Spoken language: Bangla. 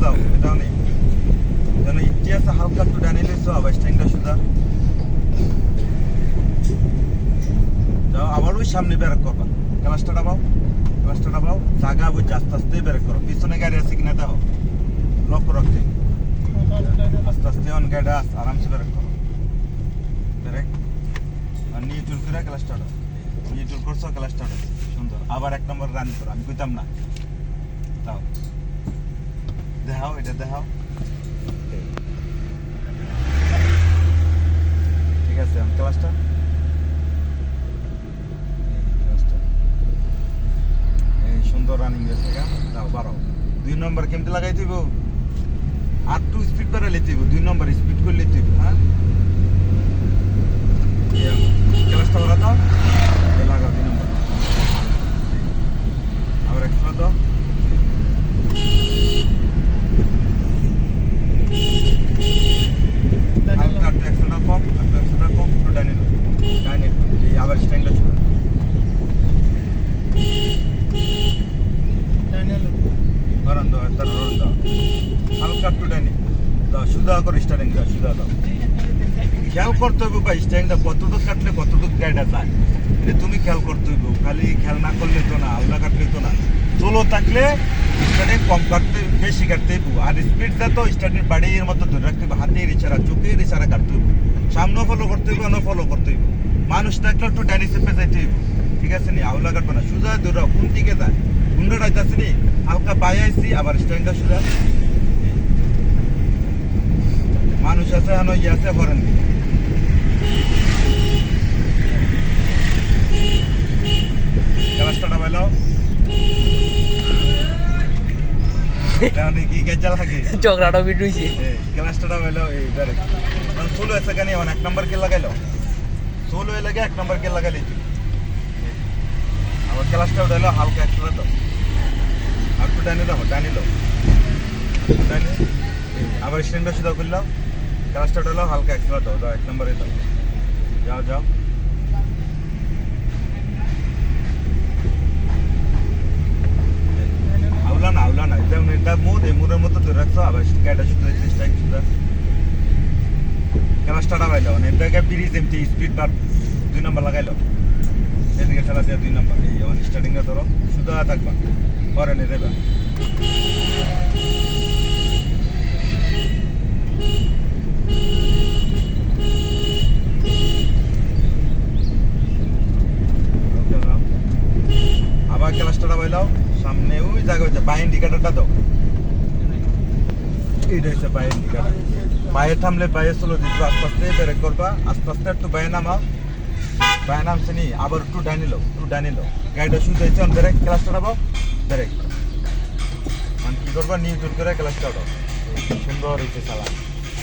যাও এটাও নেই যেন ইটি আছে হালকা একটু ডানে নিয়েছো আবার স্ট্যান্ডটা সোজা যাও আবার ওই সামনে বের করবা ক্লাসটা ডাবাও ক্লাসটা ডাবাও জাগা বুঝে আস্তে আস্তে বের করো পিছনে গাড়ি আছে কিনা দেখো লক্ষ্য রাখতে আস্তে আস্তে অন গাড়ি আস আরামসে বের করো বেরে আর নিয়ে চুল করে ক্লাস স্টার্ট নিয়ে চুল করছ ক্লাস সুন্দর আবার এক নম্বর রান করো আমি কইতাম না। দাও দেখাও এটা দেখাও ঠিক আছে আমি ক্লাসটা এই সুন্দর রানিং গা দাও বারো দুই নম্বর কেমতে লাগাই দিব আর টু স্পিড লেতে দিব দুই নম্বর স্পিড করে লেতে দিব হ্যাঁ ক্লাসটা বাড়া দাও এই লাগাও দুই নম্বর আবার এক্সট্রা দাও হালকা একটু এক্সট্রা কম একটু এক্সট্রা কম একটু ডাইনে দাও ডাইনে একটু এই আবার স্ট্যান্ডটা ছিল একটু ডাইনে। দাও, সুদা করে স্টারিং দাও খেয়াল করতে হবে বা স্টারিংটা কতটুকু কাটলে কতটুকু গাড়িটা যায়। এটা তুমি খেয়াল করতে হইব খালি খেয়াল না করলে তো না, আলদা কাটলে তো না। চলো থাকলে স্টার্টিং কম কাটতে, বেশি কাটতে হইব আর স্পিড যা তো স্টার্টিং বাড়ির মতো ধরে রাখতে হবে। হাতের ইশারা, চোখের ইশারা কাটতে হইব সামনে ফলো করতে হইব অন্য ফলো করতে হইব মানুষ থাকলে একটু ডাইনি চেপে যাইতে হইব ঠিক আছে নি? আউলা কাটবে না। সোজা ধরো কোন দিকে যায়? কোনটা যাইতেছে নি হালকা পায়ে আইসি আবার স্টাইলটা সোজা মানুষ আছে এখন ইয়ে আছে বিটুইছি ক্লাসটা বাইলাও এই ডাইরেক্ট সোলো এসে কেন এখন এক নম্বর কে লাগাইলো সোলো এ লাগে এক নম্বর কে লাগাইলি ক্লাসটা উঠাইলো হালকা একটু দাও আর একটু ডাইনে দাও দাও ডাইনে এই, আবার স্ট্যান্ডটা সুদা করলাম ক্লাসটা উঠাইলো হালকা এক্সট্রা দাও দাও এক নম্বরে দাও যাও যাও আউলা না আউলা না যেমন এটা মুদ এই মুদের মতো ধরে রাখছো আবার গাড়িটা শুধু চেষ্টা সুদা ক্লাসটা ডাবাইলো মানে এটাকে ব্রিজ এমটি স্পিড বার দুই নম্বর লাগাইলো এদিকে ঠেলা দিয়ে দুই নম্বর। এই অন স্টার্টিংটা ধরো সুদা থাকবা, পরে নিয়ে দেবা। আবার ক্লাসটা ডাবাইলাও সামনে ওই জায়গা হচ্ছে বাই ইন্ডিকেটারটা দাও। এইটা হচ্ছে বাই ইন্ডিকেটার। পায়ে থামলে পায়ে চলো দিচ্ছ আস্তে আস্তে ব্রেক করবা, আস্তে আস্তে একটু বায়ে নামাও। বায়ে নাম শুনি আবার একটু ডাইনি লো একটু ডাইনি লো গাড়িটা শুধু হয়েছে ব্রেক ক্লাস চড়াবো ব্রেক মানে কি করব নিয়ে জোর করে ক্লাস চড়াবো সুন্দর হয়েছে চালা